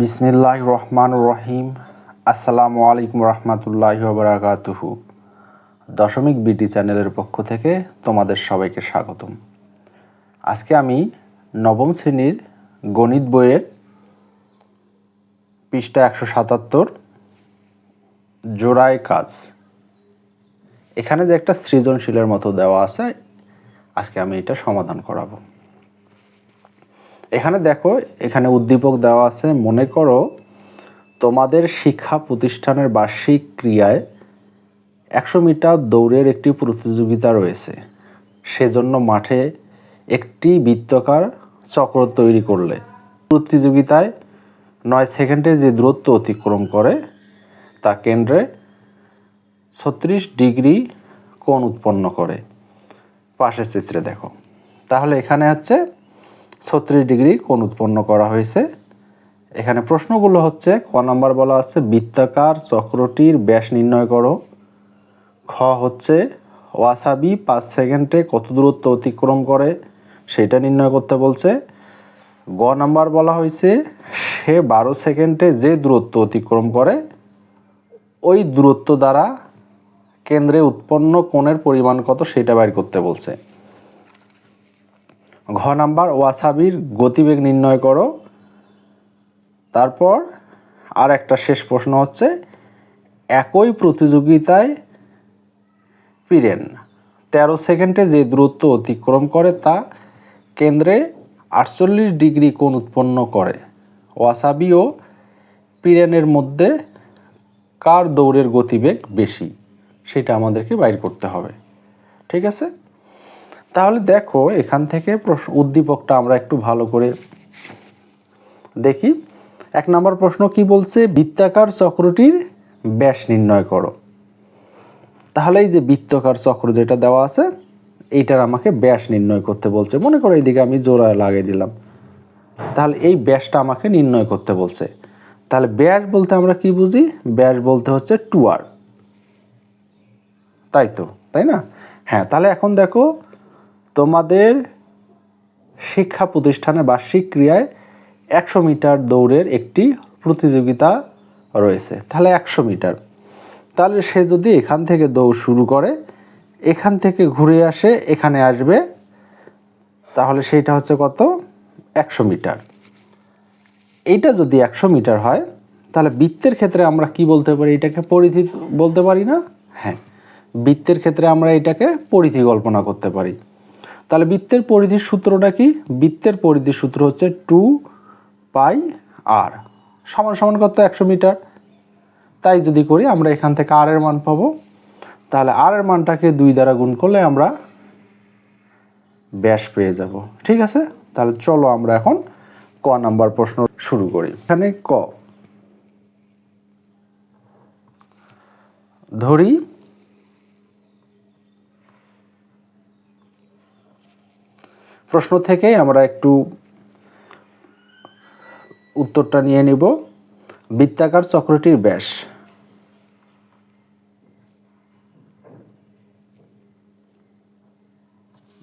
বিসমিল্লাহ রহমান রহিম। আসসালামু আলাইকুম রহমতুল্লাহ বারাকাতুহু। দশমিক বিটি চ্যানেলের পক্ষ থেকে তোমাদের সবাইকে স্বাগতম। আজকে আমি নবম শ্রেণির গণিত বইয়ের পৃষ্ঠা একশো সাতাত্তর, জোড়ায় কাজ। এখানে যে একটা সৃজনশীলের মতো দেওয়া আছে, আজকে আমি এটা সমাধান করাবো। এখানে দেখো, এখানে উদ্দীপক দেওয়া আছে, মনে করো তোমাদের শিক্ষা প্রতিষ্ঠানের বার্ষিক ক্রিয়ায় একশো মিটার দৌড়ের একটি প্রতিযোগিতা রয়েছে। সেজন্য মাঠে একটি বৃত্তকার চক্র তৈরি করলে প্রতিযোগিতায় নয় সেকেন্ডে যে দূরত্ব অতিক্রম করে, তা কেন্দ্রে ছত্রিশ ডিগ্রি কোণ উৎপন্ন করে। পাশের চিত্রে দেখো। তাহলে এখানে হচ্ছে ছত্রিশ ডিগ্রি কোণ উৎপন্ন করা হয়েছে। এখানে প্রশ্নগুলো হচ্ছে, ক নাম্বার বলা আছে, বৃত্তাকার চক্রটির ব্যাস নির্ণয় করো। খ হচ্ছে, ওয়াসাবি পাঁচ সেকেন্ডে কত দূরত্ব অতিক্রম করে সেটা নির্ণয় করতে বলছে। গ নাম্বার বলা হয়েছে, সে বারো সেকেন্ডে যে দূরত্ব অতিক্রম করে, ওই দূরত্ব দ্বারা কেন্দ্রে উৎপন্ন কোণের পরিমাণ কত সেটা বের করতে বলছে। ঘ নাম্বার, ওয়াসাবির গতিবেগ নির্ণয় করো। তারপর আর একটা শেষ প্রশ্ন হচ্ছে, একই প্রতিযোগিতায় পিরেন তেরো সেকেন্ডে যে দূরত্ব অতিক্রম করে তা কেন্দ্রে আটচল্লিশ ডিগ্রি কোণ উৎপন্ন করে। ওয়াসাবি ও পিরেনের মধ্যে কার দৌড়ের গতিবেগ বেশি, সেটা আমাদেরকে বাইর করতে হবে। ঠিক আছে? তাহলে দেখো, এখান থেকে প্রশ্ন- উদ্দীপকটা আমরা একটু ভালো করে দেখি। এক নম্বর প্রশ্ন কি বলছে? বৃত্তাকার চক্রটির ব্যাস নির্ণয় করো। তাহলে এই যে বৃত্তাকার চক্র যেটা দেওয়া আছে, এইটার আমাকে ব্যাস নির্ণয় করতে বলছে। মনে করো এইদিকে আমি জোড়া লাগিয়ে দিলাম। তাহলে এই ব্যাসটা আমাকে নির্ণয় করতে বলছে। তাহলে ব্যাস বলতে আমরা কি বুঝি? ব্যাস বলতে হচ্ছে টু আর তাই তো? তাই না? হ্যাঁ তাহলে এখন দেখো তোমাদের শিক্ষা প্রতিষ্ঠানে বার্ষিক ক্রিয়ায় একশো মিটার দৌড়ের একটি প্রতিযোগিতা রয়েছে। তাহলে একশো মিটার। তাহলে সে যদি এখান থেকে দৌড় শুরু করে, এখান থেকে ঘুরে আসে, এখানে আসবে, তাহলে সেইটা হচ্ছে কত? একশো মিটার। এইটা যদি একশো মিটার হয়, তাহলে বৃত্তের ক্ষেত্রে আমরা কি বলতে পারি? এটাকে পরিধি বলতে পারি না? হ্যাঁ। বৃত্তের ক্ষেত্রে আমরা এটাকে পরিধি কল্পনা করতে পারি। তাহলে বৃত্তের পরিধির সূত্রটা কি? বৃত্তের পরিধির সূত্র হচ্ছে টু পাই আর। সমান সমান কত? একশো মিটার। তাই যদি করি আমরা এখান থেকে আর এর মান পাবো। তাহলে আর এর মানটাকে দুই দ্বারা গুণ করলে আমরা ব্যাস পেয়ে যাব। ঠিক আছে? তাহলে চলো আমরা এখন ক নাম্বার প্রশ্ন শুরু করি। এখানে ক। ধরি প্রশ্ন থেকে আমরা একটু উত্তরটা নিয়ে নিব। বৃত্তাকার চক্রটির ব্যাস।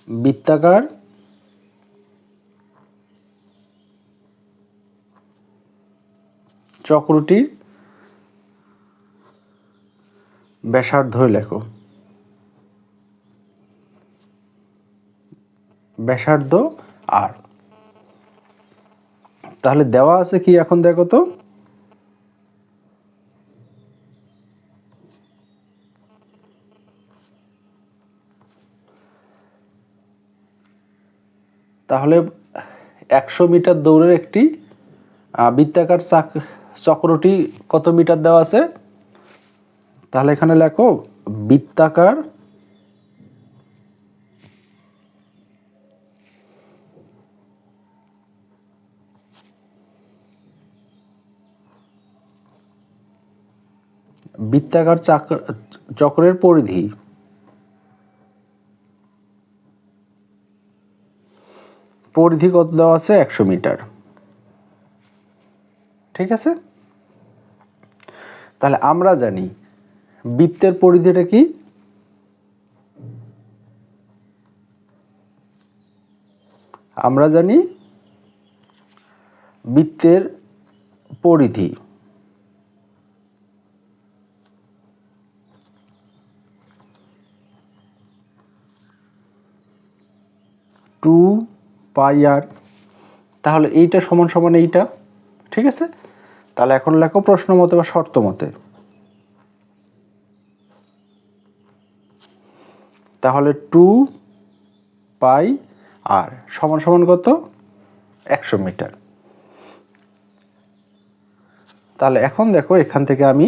বৃত্তাকার চক্রটির ব্যাসার্ধ লেখো। ব্যাসার্ধ আর তাহলে দেওয়া আছে কি এখন দেখো তো? তাহলে একশো মিটার দৌড়ের একটি বৃত্তাকার চাক- চক্রটি কত মিটার দেওয়া আছে? তাহলে এখানে লেখো, বৃত্তাকার বৃত্তাকার চাক- চক্রের পরিধি। পরিধি কত দেওয়া আছে? একশো মিটার। ঠিক আছে? তাহলে আমরা জানি, বৃত্তের পরিধিটা কি? আমরা জানি বৃত্তের পরিধি। Two pi R. তাহলে এইটা সমান সমান এইটা, ঠিক আছে? তাহলে এখন লেখো প্রশ্ন মতে বা শর্ত মতে। তাহলে টু পাই আর সমান সমান কত? একশো মিটার। তাহলে এখন দেখো এখান থেকে আমি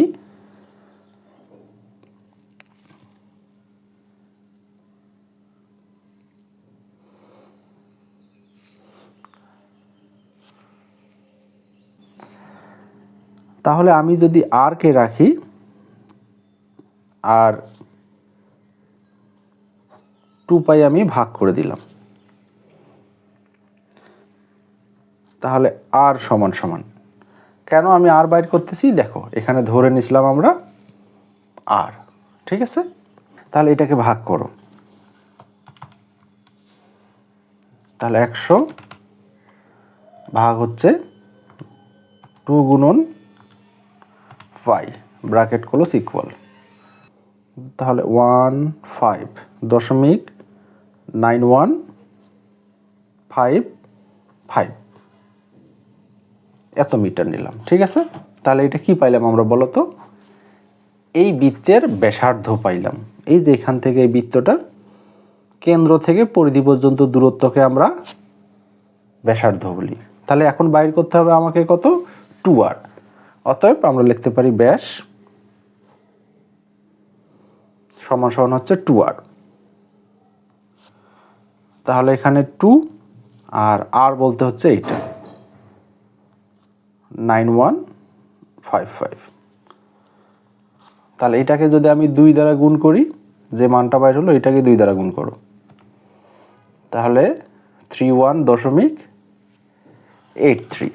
তাহলে আমি যদি আর কে রাখি, আর টু পাই আমি ভাগ করে দিলাম, তাহলে আর সমান সমান। কেন আমি আর বাইর করতেছি? দেখো, এখানে ধরে নিছিলাম আমরা আর ঠিক আছে? তাহলে এটাকে ভাগ করো। তাহলে একশো ভাগ হচ্ছে টু গুণন ফাইভ ব্র্যাকেট ক্লোজ ইকুয়াল তাহলে ওয়ান ফাইভ দশমিক নাইন ওয়ান ফাইভ ফাইভ। এত মিটার নিলাম, ঠিক আছে? তাহলে এটা কি পাইলাম আমরা বলো তো? এই বৃত্তের ব্যাসার্ধ পাইলাম। এই যে এখান থেকে এই বৃত্তটার কেন্দ্র থেকে পরিধি পর্যন্ত দূরত্বকে আমরা ব্যাসার্ধ বলি। তাহলে এখন বাইর করতে হবে আমাকে কত? Two R. অতএব আমরা লিখতে পারি ব্যাস সমান সমান হচ্ছে টু আর তাহলে এখানে টু আর আর বলতে হচ্ছে এইটা। নাইন ওয়ান ফাইভ ফাইভ তাহলে এটাকে যদি আমি দুই দ্বারা গুণ করি, যে মানটা বাইর হলো এটাকে দুই দ্বারা গুণ করো। তাহলে থ্রি ওয়ান দশমিক এইট থ্রি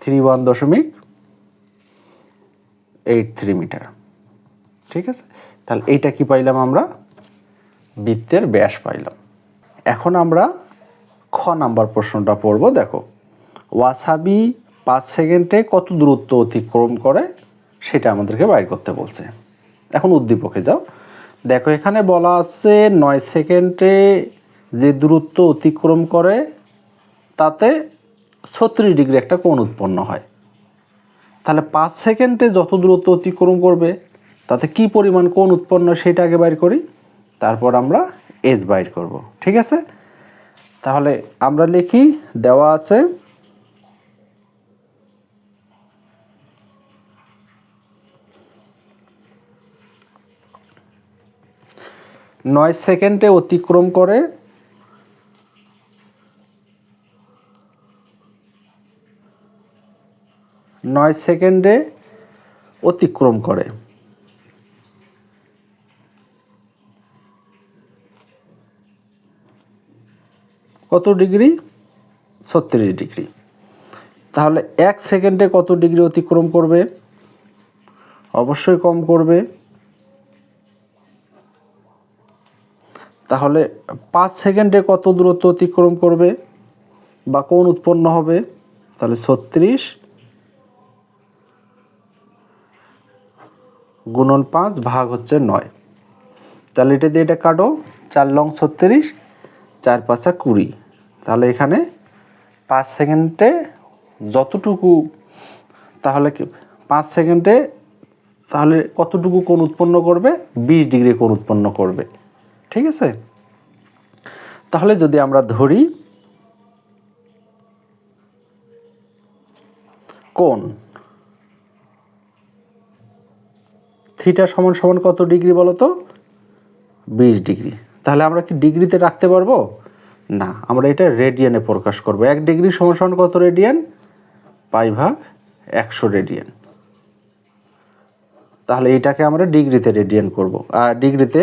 থ্রি ওয়ান দশমিক এইট থ্রি মিটার। ঠিক আছে? তাহলে এইটা কি পাইলাম আমরা? বৃত্তের ব্যাস পাইলাম। এখন আমরা খ নাম্বার প্রশ্নটা পড়ব, দেখো। ওয়াসাবি পাঁচ সেকেন্ডে কত দূরত্ব অতিক্রম করে? সেটা আমাদেরকে বাইর করতে বলছে। এখন উদ্দীপকে যাও। দেখো, এখানে বলা আছে নয় সেকেন্ডে যে দূরত্ব অতিক্রম করে, তাতে ছত্রিশ ডিগ্রি একটা কোণ উৎপন্ন হয়। তাহলে পাঁচ সেকেন্ডে যত দূরত্ব অতিক্রম করবে, তাতে কি পরিমাণ কোণ উৎপন্ন সেটা আগে বাইর করি, তারপর আমরা এস বাইর করব, ঠিক আছে? তাহলে আমরা লিখি, দেওয়া আছে, নয় সেকেন্ডে অতিক্রম করে নয় সেকেন্ডে অতিক্রম করে। কত ডিগ্রি? ছত্রিশ ডিগ্রি। তাহলে এক সেকেন্ডে কত ডিগ্রি অতিক্রম করবে? অবশ্যই কম করবে। তাহলে পাঁচ সেকেন্ডে কত দূরত্ব অতিক্রম করবে? বা কোন উৎপন্ন হবে? তাহলে ছত্রিশ গুণন পাঁচ ভাগ হচ্ছে নয়। তাহলে এটা দিয়ে এটা কাটো, চার লং ছত্রিশ, চার পাঁচা কুড়ি। তাহলে এখানে পাঁচ সেকেন্ডে যতটুকু, তাহলে পাঁচ সেকেন্ডে তাহলে কতটুকু কোণ উৎপন্ন করবে? বিশ ডিগ্রি কোণ উৎপন্ন করবে। ঠিক আছে? তাহলে যদি আমরা ধরি কোণ সমান সমান কত ডিগ্রি বলো তো বিশ ডিগ্রি। তাহলে আমরা কি ডিগ্রিতে রাখতে পারব? না, আমরা এটা রেডিয়ানে প্রকাশ করব। এক ডিগ্রি সমান সমান কত রেডিয়ান পাই ভাগ একশো রেডিয়ান তাহলে এটাকে আমরা ডিগ্রিতে রেডিয়ান করব, আর ডিগ্রিতে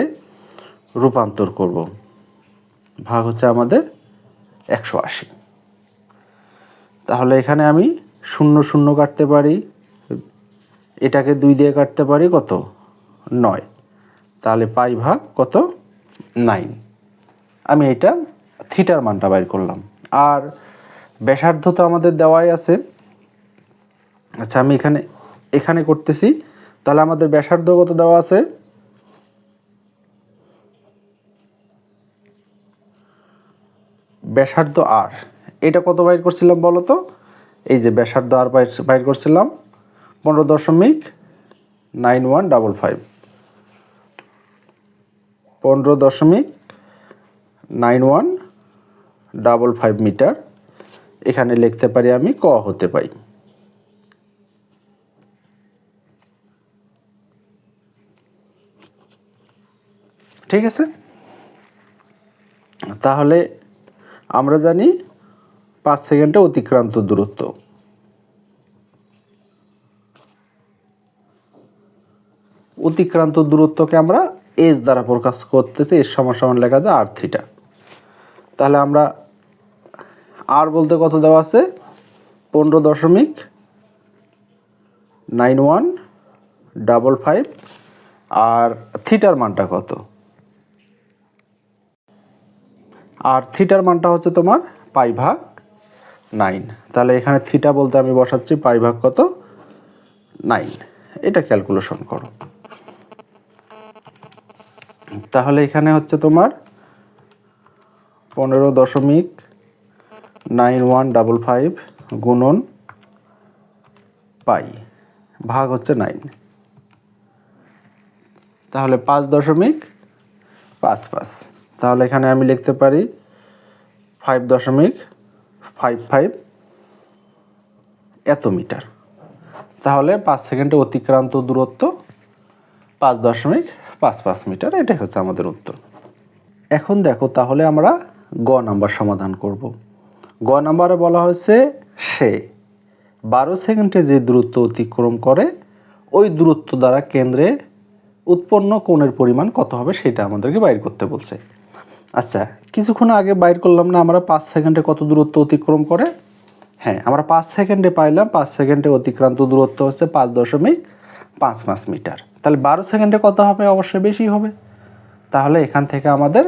রূপান্তর করব। ভাগ হচ্ছে আমাদের একশো আশি। তাহলে এখানে আমি শূন্য শূন্য কাটতে পারি। এটাকে দুই দিয়ে কাটতে পারি কত? নয়। তাহলে পাই ভাগ কত? নাইন। আমি এটা থিটার মানটা বাইর করলাম। আর ব্যাসার্ধ তো আমাদের দেওয়াই আছে। আচ্ছা আমি এখানে এখানে করতেছি। তাহলে আমাদের ব্যাসার্ধ কত দেওয়া আছে? ব্যাসার্ধ আর। এটা কত বাইর করছিলাম বলো তো এই যে ব্যাসার্ধ আর বাইর বাইর করছিলাম। পনেরো দশমিক নাইন ওয়ান ডাবল ফাইভ। পনেরো দশমিক nine one double five metre. এখানে লিখতে পারি আমি ক হতে পাই ঠিক আছে? তাহলে আমরা জানি পাঁচ সেকেন্ডে অতিক্রান্ত দূরত্ব। অতিক্রান্ত দূরত্বকে আমরা এস দ্বারা প্রকাশ করতেছি এর সমান লেখা যায় আর থিটা তাহলে আমরা আর বলতে কত দেওয়া আছে? পনেরো দশমিক নাইন ওয়ান ডাবল ফাইভ আর থিটার মানটা কত? আর থিটার মানটা হচ্ছে তোমার পাই ভাগ নাইন তাহলে এখানে থিটা বলতে আমি বসাচ্ছি পাই ভাগ কত? নাইন এটা ক্যালকুলেশন করো। তাহলে এখানে হচ্ছে তোমার পনেরো দশমিক নাইন ওয়ান ডাবল ফাইভ গুণন পাই, ভাগ হচ্ছে নাইন। তাহলে পাঁচ দশমিক পাঁচ পাঁচ। তাহলে এখানে আমি লিখতে পারি ফাইভ দশমিক ফাইভ ফাইভ এত মিটার তাহলে পাঁচ সেকেন্ডে অতিক্রান্ত দূরত্ব পাঁচ দশমিক পাঁচ পাঁচ মিটার, এটাই হচ্ছে আমাদের উত্তর। এখন দেখো, তাহলে আমরা গ নাম্বার সমাধান করব। গ নাম্বারে বলা হয়েছে সে। বারো সেকেন্ডে যে দূরত্ব অতিক্রম করে, ওই দূরত্ব দ্বারা কেন্দ্রে উৎপন্ন কোণের পরিমাণ কত হবে সেটা আমাদেরকে বাইর করতে বলছে। আচ্ছা কিছুক্ষণ আগে বাইর করলাম না, আমরা পাঁচ সেকেন্ডে কত দূরত্ব অতিক্রম করে? হ্যাঁ আমরা পাঁচ সেকেন্ডে পাইলাম, পাঁচ সেকেন্ডে অতিক্রান্ত দূরত্ব হচ্ছে পাঁচ দশমিক পাঁচ পাঁচ মিটার। তাহলে বারো সেকেন্ডে কত হবে? অবশ্যই বেশি হবে। তাহলে এখান থেকে আমাদের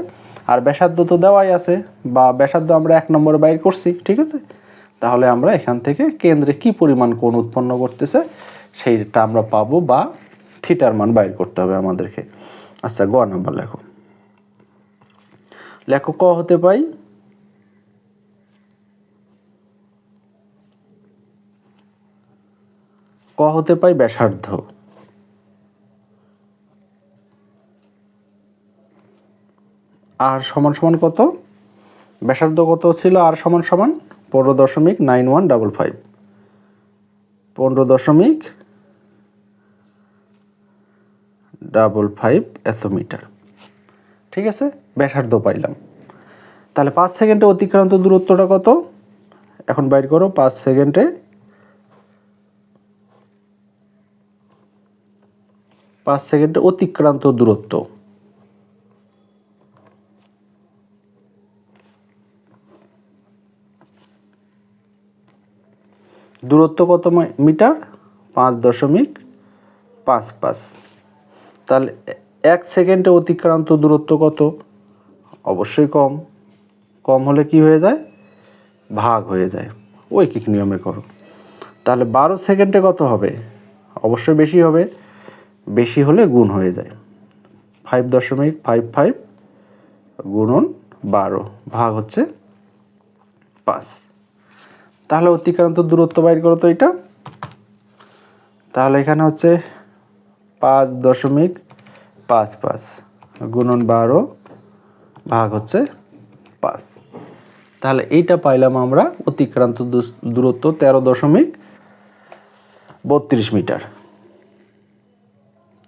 আর ব্যাসার্ধ তো দেওয়াই আছে, বা ব্যাসার্ধ আমরা এক নম্বরে বাইর করছি, ঠিক আছে? তাহলে আমরা এখান থেকে কেন্দ্রে কি পরিমাণ কোণ উৎপন্ন করতেছে, সেইটা আমরা পাবো বা থিটার মান বাইর করতে হবে আমাদেরকে। আচ্ছা গ নাম্বার লেখো। লেখো, ক হতে পাই? ক হতে পাই ব্যাসার্ধ। আর সমান সমান কত? ব্যাসার্ধ কত ছিল? আর সমান সমান পনেরো দশমিক নাইন ওয়ান ডাবল ফাইভ পনেরো দশমিক ডাবল ফাইভ এত মিটার ঠিক আছে? ব্যাসার্ধ পাইলাম। তাহলে পাঁচ সেকেন্ডে অতিক্রান্ত দূরত্বটা কত? এখন বাইর করো, পাঁচ সেকেন্ডে পাঁচ সেকেন্ডে অতিক্রান্ত দূরত্ব। দূরত্ব কত মিটার? পাঁচ দশমিক পাঁচ পাঁচ। তাহলে এক সেকেন্ডে অতিক্রান্ত দূরত্ব কত? অবশ্যই কম। কম হলে কি হয়ে যায়? ভাগ হয়ে যায়। ঐকিক নিয়মে করো। তাহলে বারো সেকেন্ডে কত হবে? অবশ্যই বেশি হবে। বেশি হলে গুণ হয়ে যায়। ফাইভ দশমিক ফাইভ ফাইভ গুণন বারো। ভাগ হচ্ছে পাঁচ। তাহলে অতিক্রান্ত দূরত্ব বাইর করো তো এটা। তাহলে এখানে হচ্ছে পাঁচ দশমিক পাঁচ পাঁচ গুণন বারো ভাগ হচ্ছে পাঁচ। তাহলে এইটা পাইলাম আমরা অতিক্রান্ত দূরত্ব তেরো দশমিক বত্রিশ মিটার।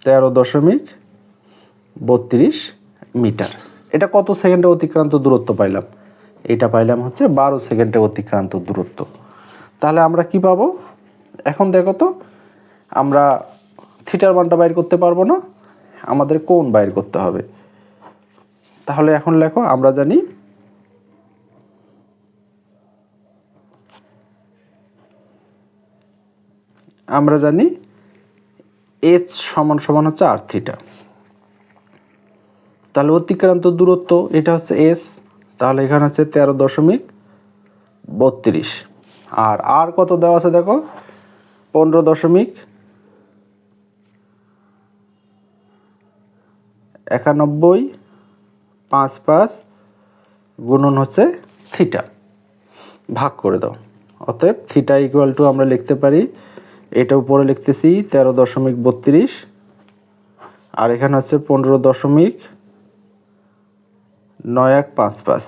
তেরো দশমিক বত্রিশ মিটার। এটা কত সেকেন্ডে অতিক্রান্ত দূরত্ব পাইলাম? এটা পাইলাম হচ্ছে বারো সেকেন্ডে অতিক্রান্ত দূরত্ব। তাহলে আমরা কি পাবো? এখন দেখো তো, আমরা থিটার মানটা বাইর করতে পারব না, আমাদের কোন বাইর করতে হবে। তাহলে এখন লেখো, আমরা জানি আমরা জানি এইচ সমান সমান হচ্ছে আর থিটা তাহলে অতিক্রান্ত দূরত্ব, এটা হচ্ছে এস তাহলে এখানে হচ্ছে তেরো দশমিক বত্রিশ। আর আর কত দেওয়া আছে দেখো? পনেরো দশমিক একানব্বই পাঁচ পাঁচ গুণন হচ্ছে থিটা। ভাগ করে দাও। অতএব থিটা ইকুয়াল টু আমরা লিখতে পারি, এটা উপরে লিখতেছি তেরো দশমিক বত্রিশ, আর এখানে হচ্ছে পনেরো দশমিক নয় এক পাঁচ পাঁচ।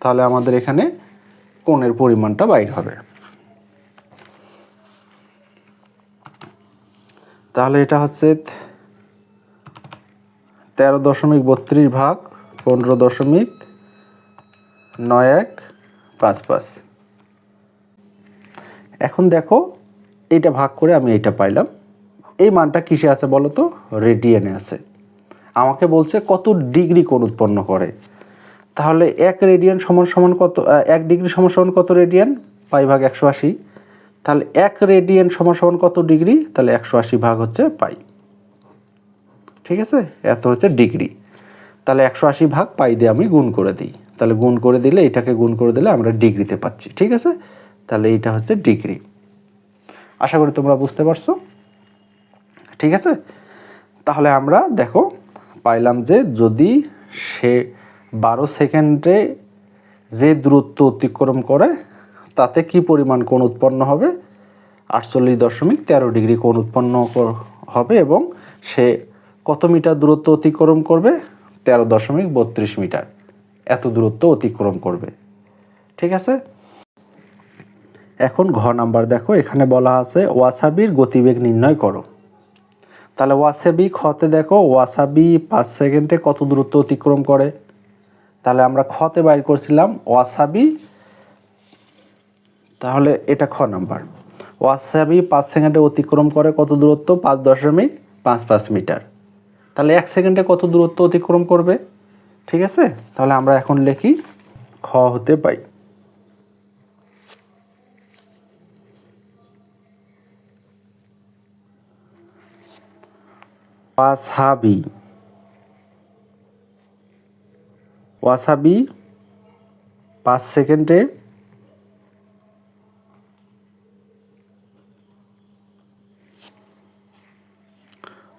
তাহলে আমাদের এখানে কোণের পরিমাণটা বাইর হবে। তাহলে এটা হচ্ছে তেরো দশমিক বত্রিশ ভাগ পনেরো দশমিক নয় এক পাঁচ পাঁচ। এখন দেখো এইটা ভাগ করে আমি এইটা পাইলাম। এই মানটা কিসে আছে বলো তো? রেডিয়ানে আছে। আমাকে বলছে কত ডিগ্রি কোণ উৎপন্ন করে। তাহলে এক রেডিয়ান সমান সমান কত এক ডিগ্রি সমান সমান কত রেডিয়ান? পাই ভাগ একশো আশি। তাহলে এক রেডিয়ান সমান সমান কত ডিগ্রি? তাহলে একশো আশি ভাগ হচ্ছে পাই। ঠিক আছে? এত হচ্ছে ডিগ্রি। তাহলে একশো আশি ভাগ পাই দিয়ে আমি গুণ করে দিই। তাহলে গুণ করে দিলে, এটাকে গুণ করে দিলে আমরা ডিগ্রিতে পাচ্ছি। ঠিক আছে? তাহলে এইটা হচ্ছে ডিগ্রি। আশা করি তোমরা বুঝতে পারছ। ঠিক আছে? তাহলে আমরা দেখো পাইলাম যে যদি সে বারো সেকেন্ডে যে দূরত্ব অতিক্রম করে, তাতে কি পরিমাণ কোণ উৎপন্ন হবে? আটচল্লিশ দশমিক তেরো ডিগ্রি কোণ উৎপন্ন হবে এবং সে কত মিটার দূরত্ব অতিক্রম করবে? তেরো দশমিক বত্রিশ মিটার। এত দূরত্ব অতিক্রম করবে। ঠিক আছে? এখন ঘ নাম্বার দেখো। এখানে বলা আছে, ওয়াসাবির গতিবেগ নির্ণয় করো। তাহলে ওয়াসাবি খতে দেখো, ওয়াসাবি পাঁচ সেকেন্ডে কত দূরত্ব অতিক্রম করে? তাহলে আমরা খতে বাইর করছিলাম, ওয়াসাবি, তাহলে এটা খ নাম্বার। ওয়াসাবি পাঁচ সেকেন্ডে অতিক্রম করে কত দূরত্ব? পাঁচ দশমিক পাঁচ পাঁচ মিটার। তাহলে এক সেকেন্ডে কত দূরত্ব অতিক্রম করবে? ঠিক আছে? তাহলে আমরা এখন লিখি, খ হতে পাই। ওয়াসাবি। ওয়াসাবি পাঁচ সেকেন্ডে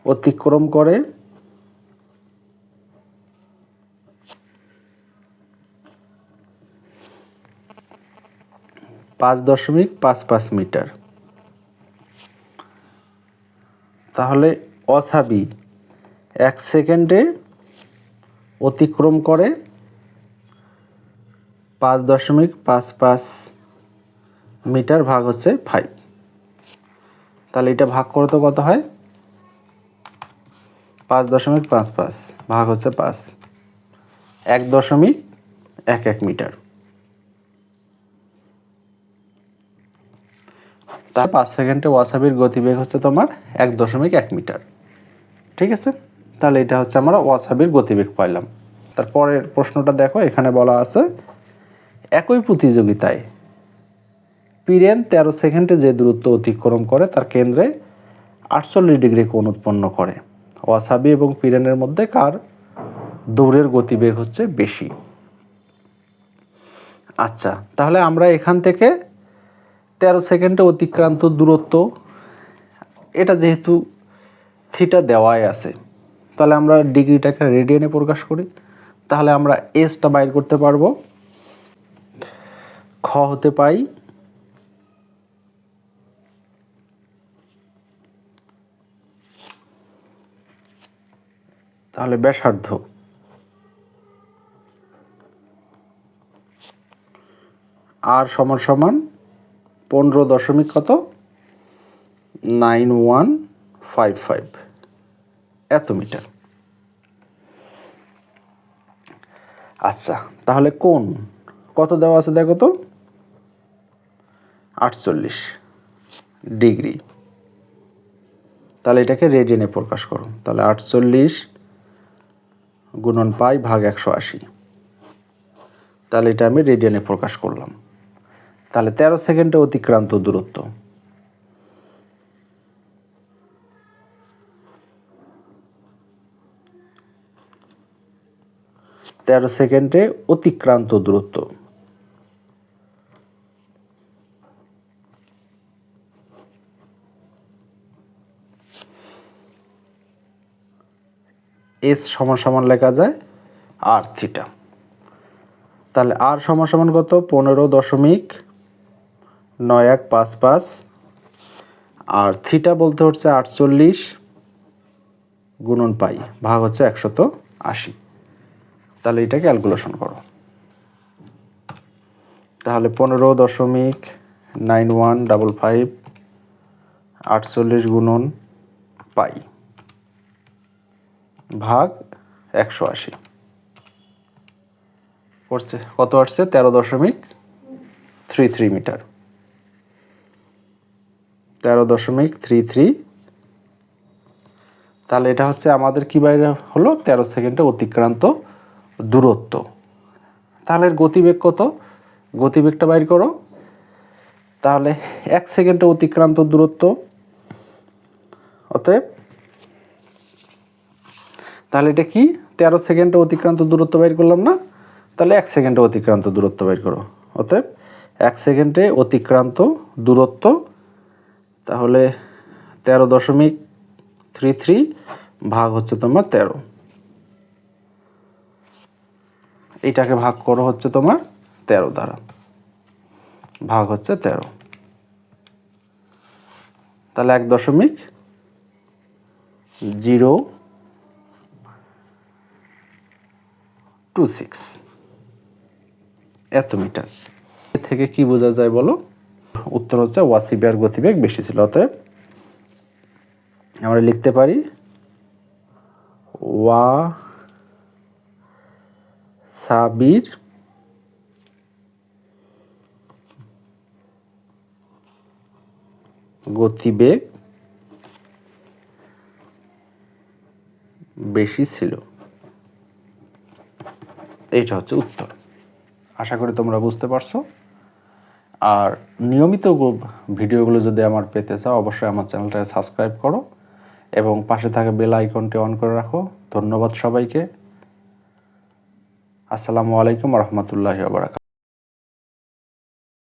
অতিক্রম করে। পাঁচ দশমিক পাঁচ পাঁচ মিটার। তাহলে অসাবি। এক সেকেন্ডে অতিক্রম করে পাঁচ দশমিক পাঁচ পাঁচ মিটার ভাগ হচ্ছে ফাইভ তাহলে এটা ভাগ করে তো কত হয়? পাঁচ দশমিক পাঁচ পাঁচ ভাগ হচ্ছে পাঁচ। এক দশমিক এক এক মিটার। তার পাঁচ সেকেন্ডে ওয়াসাবির গতিবেগ হচ্ছে তোমার এক দশমিক এক মিটার। ঠিক আছে? তাহলে এটা হচ্ছে আমরা ওয়াসাবির গতিবেগ পাইলাম। তারপরের প্রশ্নটা দেখো, এখানে বলা আছে, একই প্রতিযোগিতায় পিরেন তেরো সেকেন্ডে যে দূরত্ব অতিক্রম করে, তার কেন্দ্রে আটচল্লিশ ডিগ্রি কোণ উৎপন্ন করে। ওয়াসাবি এবং পিরেনের মধ্যে কার দৌড়ের গতিবেগ হচ্ছে বেশি? আচ্ছা তাহলে আমরা এখান থেকে তেরো সেকেন্ডে অতিক্রান্ত দূরত্ব, এটা যেহেতু থিটা দেওয়াই আছে। তাহলে আমরা ডিগ্রিটাকে রেডিয়ানে প্রকাশ করি। তাহলে আমরা এসটা বাইর করতে পারব। খ হতে পাই। তাহলে ব্যাসার্ধ। আর সমান সমান পনেরো দশমিক কত? Nine one five five. এত মিটার। আচ্ছা তাহলে কোন? কত দেওয়া আছে দেখো তো? আটচল্লিশ ডিগ্রি। তাহলে এটাকে রেডিয়ানে প্রকাশ করো। তাহলে আটচল্লিশ গুণন পাই ভাগ একশো আশি। তাহলে এটা আমি রেডিয়ানে প্রকাশ করলাম। তাহলে তেরো সেকেন্ডে অতিক্রান্ত দূরত্ব। তেরো সেকেন্ডে অতিক্রান্ত দূরত্ব। এস সমান সমান লেখা যায় আর থিটা। তাহলে আর সমান সমান কত? পনেরো দশমিক নয় এক পাঁচ পাঁচ। আর থিটা বলতে হচ্ছে আটচল্লিশ গুণন পাই, ভাগ হচ্ছে একশত আশি। তাহলে এটা ক্যালকুলেশন করো। তাহলে পনেরো দশমিক নাইন ওয়ান ডাবল ফাইভ আটচল্লিশ গুণন পাই ভাগ একশো আশি। করছে কত আসছে? তেরো দশমিক থ্রি থ্রি মিটার। তেরো দশমিক থ্রি থ্রি তাহলে এটা হচ্ছে আমাদের কি বাইরে হলো? তেরো সেকেন্ডে অতিক্রান্ত দূরত্ব। তাহলে গতিবেগ কত? গতিবেগটা বাইর করো। তাহলে এক সেকেন্ডে অতিক্রান্ত দূরত্ব। অতএব তাহলে এটা কি? তেরো সেকেন্ডে অতিক্রান্ত দূরত্ব বাইর করলাম না? তাহলে এক সেকেন্ডে অতিক্রান্ত দূরত্ব বাইর করো। অতএব এক সেকেন্ডে অতিক্রান্ত দূরত্ব। তাহলে তেরো দশমিক থ্রি থ্রি ভাগ হচ্ছে তোমার তেরো। এইটাকে ভাগ করো হচ্ছে তোমার তেরো দ্বারা। ভাগ হচ্ছে তেরো। তাহলে এক দশমিক জিরো টু সিক্স। এত মিটার। থেকে কি বোঝা যায় বলো? উত্তর হচ্ছে ওয়াসিবিয়ার গতিবেগ বেশি ছিল, অতএব আমরা লিখতে পারি ওয়া সাবির গতিবেগ বেশি ছিল। এটা হচ্ছে উত্তর। আশা করি তোমরা বুঝতে পারছ। আর নিয়মিত ভিডিওগুলো যদি আমার পেতে চাও, অবশ্যই আমার চ্যানেলটাকে সাবস্ক্রাইব করো এবং পাশে থাকা বেল আইকনটি অন করে রাখো। ধন্যবাদ সবাইকে। আসসালামু আলাইকুম রহমতুল্লাহ বারাকাত